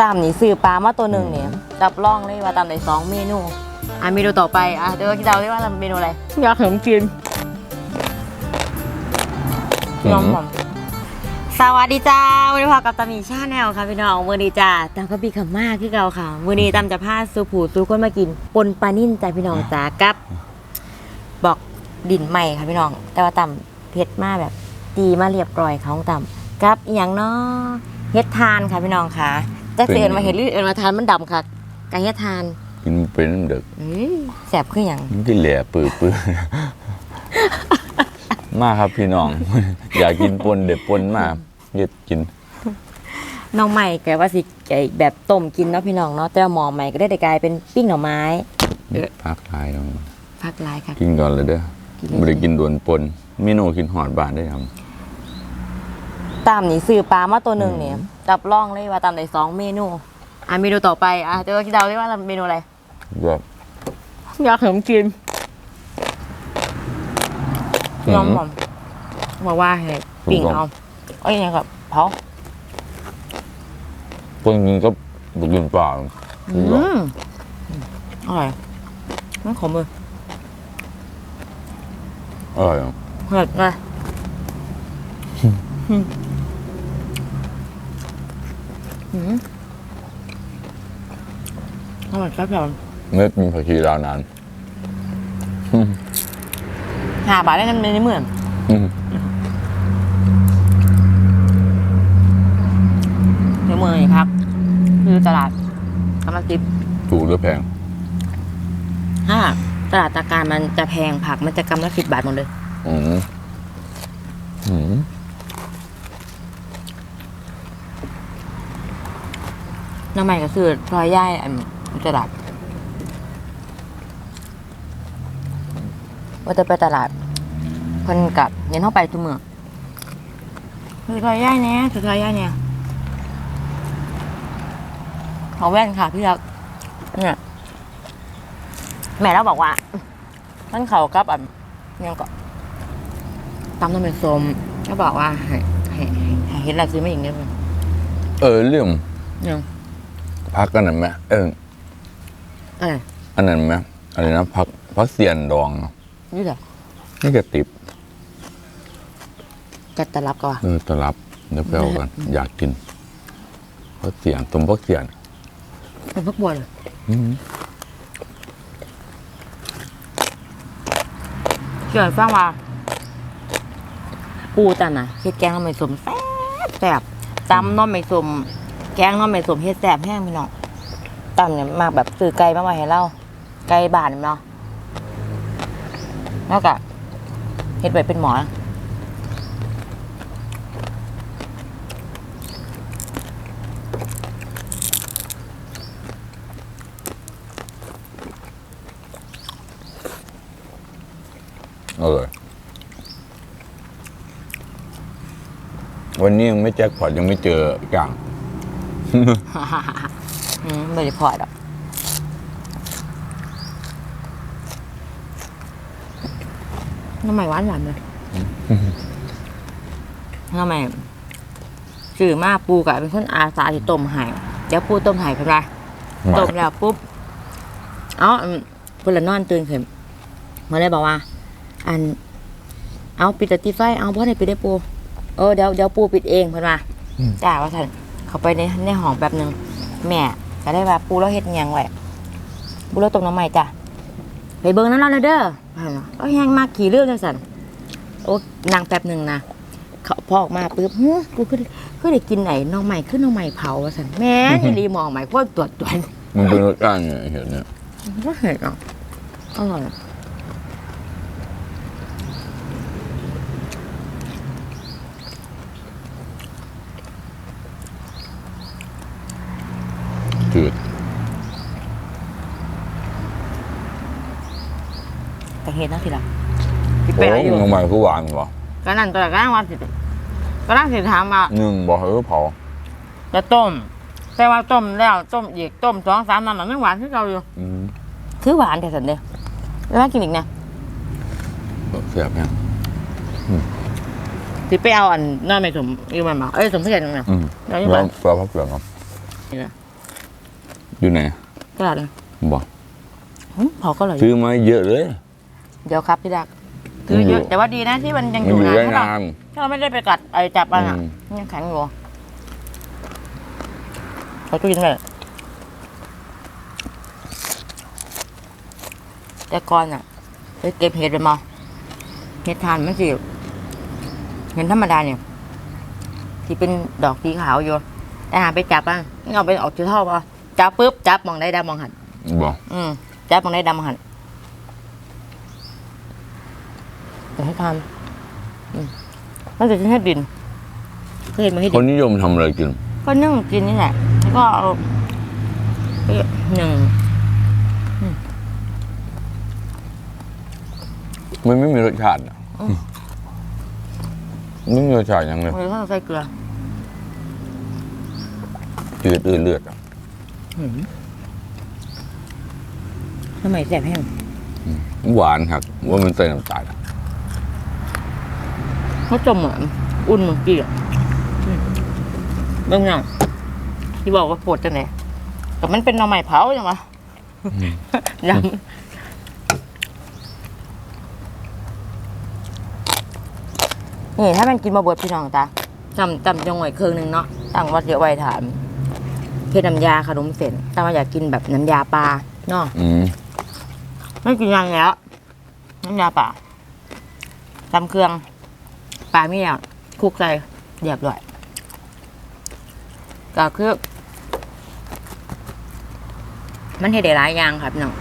ตามนี่ซื้อปลามาตัวหนึ่งเนี่ยรับรองเลยว่าตามได้สองเมนูอะเมนูต่อไปอะเดี๋ยวคิดเอาได้ว่าทำเมนูอะไรอยากเห็นกินน้องผมสวัสดีจ้าวันนี้พอกับตามีชาแนลค่ะพี่น้องมือดีจ้าตามก็ปีขำมากคือเก่าค่ะมือนี้ตามจะพาสูผูสูคนมากิน ปนปลานิ่นจ้าพี่น้องจ้ากับ บอกดินใหม่ค่ะพี่น้อง แต่ว่าตำเผ็ดมากแบบดีมาเรียบร้อยค่ะของตำกับอหย่างเนาะเฮ็ดทานค่ะพี่น้องค่ะ จะเตือนมาเห็นหรือเอินมาทานมันดำค่ะกบเฮ็ดทานกินเป็นน้ำเด็กอื้อแสบคืออย่างมันก็แหล่ปื้อปื้อมาครับพี่น้อง อยากกินปนเด็ดปนมากเย็ดกินน้องใหม่แกว่าสิไอ้แบบต้มกินเนาะพี่น้องเนาะแต่ว่าหมอใหม่ก็ได้แต่กลายเป็นปิ้งหน่อไม้ เอ๊ะ พักทายน้องพักลายค่ะกินก่อนเลยเด้อกินเลย ไม่ได้กินโดนปนเมนูกินหอดบานได้ครับ ตามนี่ซื้อปลามาตัวหนึ่งเนี่ยรับรองเลยว่าตามได้สองเมนู อะเมนูต่อไปอะเดี๋ยวคิดเอาได้ว่าทำเมนูอะไรแบบอยากเห็นกินน้องผมบอกว่าให้ปิ้งเอาเอ้ยยังกับเผาปนกินก็บุกินเปล่าอืมอร่อยไม่ขมเลยอร่อยอะเผ็ดเลย อืมอร่อยครับพี่เมื่อมีผักชีลาวนานห้าบาทได้ในในเมืองอืมในเมืองอีกครับคือตลาดกำลังติบถูกหรือแพงถ้าตลาดตะการมันจะแพงผักมันจะกำละสิบบาทหมดเลย อืมอืม น้ำใหม่ก็คือซอยย่ายอันตลาดว่าจะไปตลาดเพิ่นกับเย็นเข้าไปทุกเมืองคือซอยย่ายเนี้ยคือซอยย่ายเนี่ยเอาแว่นค่ะพี่รักเนี่ยแม่เราบอกว่ามันเขากับอันเนี่ยก็ตำน้ำเป็นส้มก็บอกว่าให้ให้ให้ให้เห็นอะไรซื้อมาอีกนิดนึงเออเรื่องเนี่ย พักกันนั่นไหมเอออะไรอันนั้นไหมอะไรนะพักพักเสียนดองเนอะนี่เหรอนี่ก็ติบจะตะรับก็ว่าเออตลับเดี๋ยวไปเอากัน อยากกินพักเสียนต้มพักเสียนเป็นพวกบัวเลยอืมเกี่ยวฟังว่า ปูตันน่ะเฮ็ดแกงน้ำไม่สมแซ่บแซ่บจำน้ำไม่สม แกงน้ำไม่สมเฮ็ดแซ่บแห้งพี่น้องตำเนี่ยมากแบบซื้อไก่มาไว้ให้เราไก่บานเนาะแล้วก็เฮ็ดไว้เป็นหมออร่อยวันนี้ยังไม่แจ็คพอตยังไม่เจออย่าง ไม่ได้พอดอกน้ำใหม่หวานหวานเลยน้ำใหม่สื่อมาปูกับเป็นคนอาสาที่ต้มใหายเดี๋ยวปูต้มใหายเป็นไรต้มแล้วปุ๊บเอ๋อเพื่อนนอนตื่นขึ้นมาเลยบอกว่า อัน เอาปิดแต่ตีไฟเอาเพราะในปิดได้ปูเออเดี๋ยวเดี๋ยวปูปิดเองเพื่อนว่าอืมจ้าว่าท่าน เขาไปในในห้องแบบหนึ่งแม่ก็ได้ว่าปูแล้วเฮ็ดหยังไว้ปูแล้วต้มน้ำใหม่จ้ะไปเบิ่งน้ำเราเลยเด้อว่าซั่นเนาะก็แห้งมากขี่เรื่องจังสันโอ้นางแป๊บหนึ่งนะเขาพอออกมาปุ๊บเฮ้ยกูคือคือได้กินไหนน้องใหม่ขึ้นน้องใหม่เผาว่าสันแม่ยีรีมองใหม่ก็ตรวจตรวจมันเป็นรสชาติไงเห็นเนี่ยก็เห็นอะอร่อย เห็นนะทีละพี่โอ้เป้อยู่ลงมาคือหวานวะก็นั่นตัวก็นั่งว่าสิก็นั่งสิถามว่าหนึ่งบอกเออเผาจะต้ม แต่ว่าต้มแล้วต้มอีกต้มสองสามน้ำหนักยังหวานที่เราอยู่อืมคือหวานแต่สันเดียวแล้วมากินอีกนะเสียบยังสิไปเอาอันน่าไม่สมอีกมันมาเอ้ยสมเพียรนึงนะอืมแล้วยังแล้ไงวปลาพักเหลืองครับนี่นะอยู่ไหนตลาดเลยบอกหึเผาก็เลยซื้อมาเยอะเลย เดี๋ยวครับพี่ดักซื้อเยอะแต่ว่าดีนะที่มันยังอมันยู่อยู่นานได้ใช่ปะนานถ้าเราไม่ได้ไปกัดไอ้จับมันอะอืมยังแข็งอยู่เขาตู้เย็นเลยแต่ก่อนอะไปเก็บเห็ดไปมาเห็ดทานมันสิเห็นธรรมดาเนี่ยที่เป็นดอกสีขาวอยู่แต่หาไปจับอะนี่เอาไปออกที่ท่อป่ะจับปุ๊บจับมองได้ดำมองหันบอกอืมจับมองได้ดำมองหันเดี๋ยว ให้ทำอืมมันจะให้ดินเคยเห็นมาให้คดินนนิยมทำอะไรกิน ก็นึ่งกินนี่แหละแล้วก็เอาไปหนึ่งมันไม่มีรสชาติอะไม่มีรสชาติยังเลยเลยก็ใส่เกลือจืดอืดเลือดอะทำไมแสบแห้งหวานครับว่ามันใส่น้ำตาลอะ เขาจมเหมือนอุ่นเหมือนกี้อะอืมเบื้องหน้าที่บอกว่าปวดจังไหนแต่มันเป็นหน่อไม้เผาจังวะยำนี่ถ้ามันกินมาเบดพี่น้องตาจำจำจังหวะเครื่องหนึ่งเนาะตั้งว่าเสียไว้ถามเฮ็ดน้ำยาขนมเส้นแต่ว่าอยากกินแบบน้ำยาปลาเนาะอืมไม่กินยังแล้วน้ำยาป่าตำเครื่อง ปลาไม่อยากคลุกใส่เรียบร้อยก็คือ มันเห็ดได้หลายอย่างครับน้อง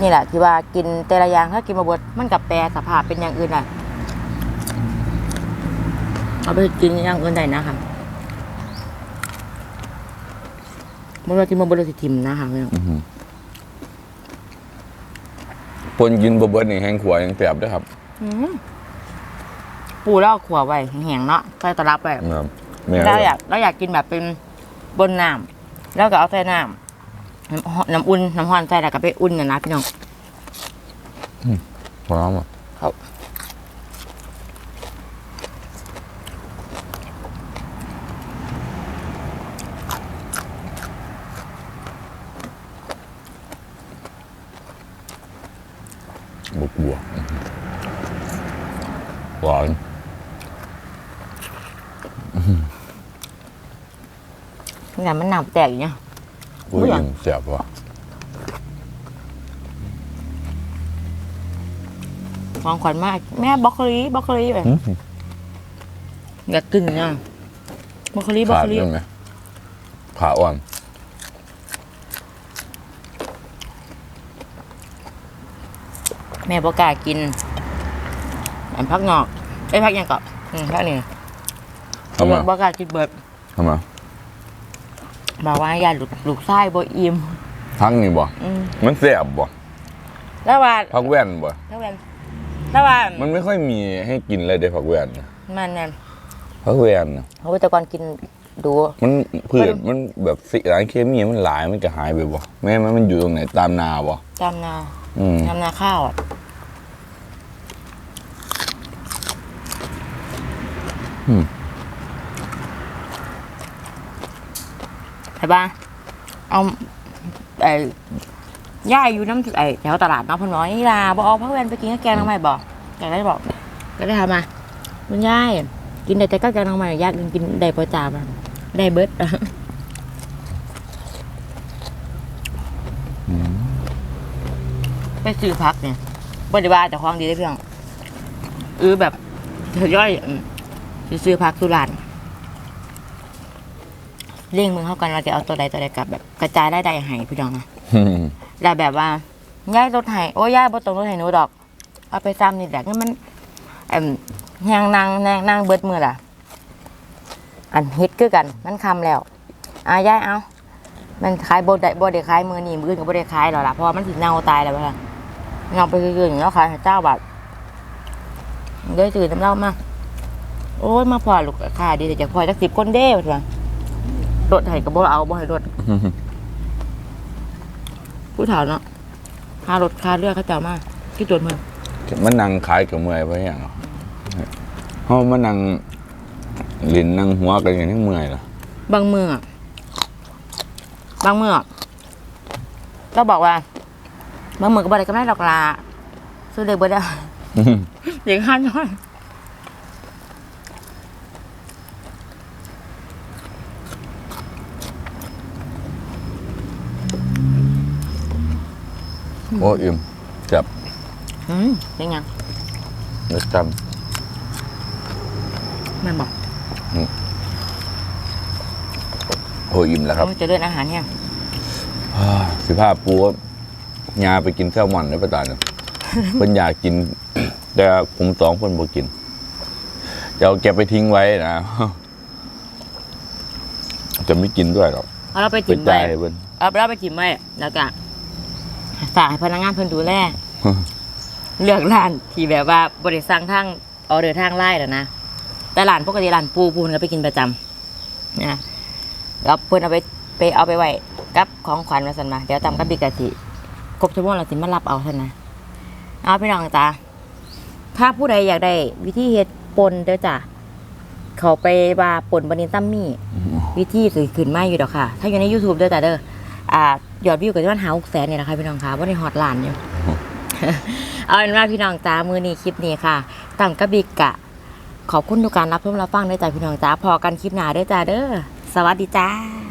นี่แหละที่ว่ากินแต่ละอย่างถ้ากินมาบดมันกับแปรสภาพเป็นอย่างอื่นอะเอาไปกินอย่างอื่นได้นะครับมันว่ากินมาบดเราสิทิมนะคะพี่น้องอื้อหือปนกินบะเบิดนี่แห้งขวยังแสบด้วยครับอืม ปูแล้วเอาขวไว้แห้งๆเนาะใส่ตะลับไว้ครับแม่เราอยากเราอยากกินแบบเป็นบนน้ำแล้วก็เอาใส่น้ำน้ำน้ำอุ่นน้ำร้อนใส่แล้วก็ไปอุ่นนะนะพี่น้องพร้อมอะครับบวกบวกหวาน นี่มันน้ำแตกอยู่เนี่ยอุ้ยไม่อยากอิ่มแสบว่ะของขวัญมาก แม่บล็อกโคลีบล็อกโคลีแบบอื้อหืออยากกินเนี่ยบล็อกโคลีบล็อกขาดโคลีได้ไหมขาอ่อนแม่บอกล้ากินอันพักงอกไอ้ยพักหยังก่อนอืมพักนี่ทำไมบอกล้ากินเบิดทำไม บอกว่าอย่าหลุดหลุกไส้บ่อิ่มพักนี่บ่ อืมมันแสบบ่แล้วว่าพักแว่นบ่ แล้วว่าแล้วว่ามันไม่ค่อยมีให้กินเลยเด้พักแว่นน่ะมันเนี่ยพักแว่นน่ะเขาแต่ก่อนกินดู มันพืชมันแบบสิสารเคมีมันหลายมันจะหายไปบ่แม่มันมันอยู่ตรงไหนตามนาบ่ตามนาอืมตามนาข้าวอะอืม ใช่ปะเอาไอ้ย่าอยู่น้ำไอ้แถวตลาดเนาะเพ่นบอกว่านี่ลาบเอาพักแวนไปกินกับแกงน้ำใหม่บอกแกก็ได้บอกก็ได้ทำมาคุณย่ายกินได้แต่ก็แกงน้ำใหม่ยากกินกินได้ประจาบได้เบิร์ดไปซื้อพักเนี่ยบริวารแต่ความดีได้เพียงเออแบบทยอย่อืมสิซื้อพักสุราน เร่งมือเข้ากันเราจะเอาตัวใดตัวใดกลับแบบกระจายได้ได้ให้พี่น้องนะอืมแล้วแบบว่าย้ายรถไห้โอ้ยย้ายบ่ตรงรถไห้หนูดอก เอาไปซ้ำนี่แหละงั้นมันเอ็มยางนางนางนางเบิดมือล่ะ อันเฮ็ดคือกันมันคำแล้วอะย้ายเอามันขายบ่ได้บ่ได้ขายมือนี่มืออื่นก็บ่ได้ขายหรอกล่ะเพราะว่ามันสิเน่าตายแล้วว่าเงาไปคือๆอย่างแล้วขายให้เจ้าบาทได้ตื่นน้ำเล่ามาโอ้ยมาพอลูกค้าดีแต่จะพอจักสิบคนเด้ว่าซั่น รถไห้ก็บ่เอาบ่ให้รถผู้ถามเนาะค่ารถค่าเรือเขาเจ้ามาที่ตัวเมืองมันนั่งขายกับเมื่อยไปอย่างเหรอเฮามานั่งลินนั่งหัวกันอย่างนี้เมื่อยเหรอบางเมืองอะบางเมืองอะเราบอกว่าบางมือก็บริกำไรดอกลาซื้อเด็กเบิร์ดเด็กห้าน้อย โอ้อิ่มจับอืมเป็นยังแล้วจแมันบอกำโอ้อิ่มแล้วครับโอ้ยจะเลือนอาหารเนี่ยอ่าสิภาพปูยาไปกินแซลมอนได้ประตาเนี่ย เพิ่นอยากกิน แต่ผมสองคนบ่กินจะเอาแกไปทิ้งไว้นะ จะไม่กินด้วยหรอกเอาเราไปไปจิ้มไว้จ่ายให้เพิ่นเอาเราไปจิ้มไว้แล้วก็ ฝากให้พนักงานเพิ่นดูแลเลือกร้านที่แบบว่าบริสั่งทางออเดอร์ทางไล่แล้วนะแต่ร้านปกติร้านปูปูนก็ไปกินประจำนะแล้วเพิ่นเอาไปไปเอาไปไว้กับของขวัญมาสันมาเดี๋ยวตามกับบิกะติครบชั่วโมงเราสิมารับเอาเท่านะเอาพี่น้องจ้าถ้าผู้ใดอยากได้วิธีเฮ็ดปนเด้อจ้ะเขาไปว่าปนบันินตัมมี่ วิธีสื่อขึ้นมาอยู่ดอกค่ะ ถ้าอยู่ใน YouTube เด้อจ้ะเด้อ อ่ายอดวิวก็จะมันหาหกแสนเนี่ยนะคะพี่น้องค่ะว่าในฮอตล้านอยู่เอาเป็นว่าพี่น้องจ้ามือนี้คลิปนี้ค่ะตั้งกระบิกกะ ขอบคุณทุกการรับชมรับฟังด้วยจ้าพี่น้องจ้าพอกันคลิปหน้าด้วยจ้าเด้อสวัสดีจ้า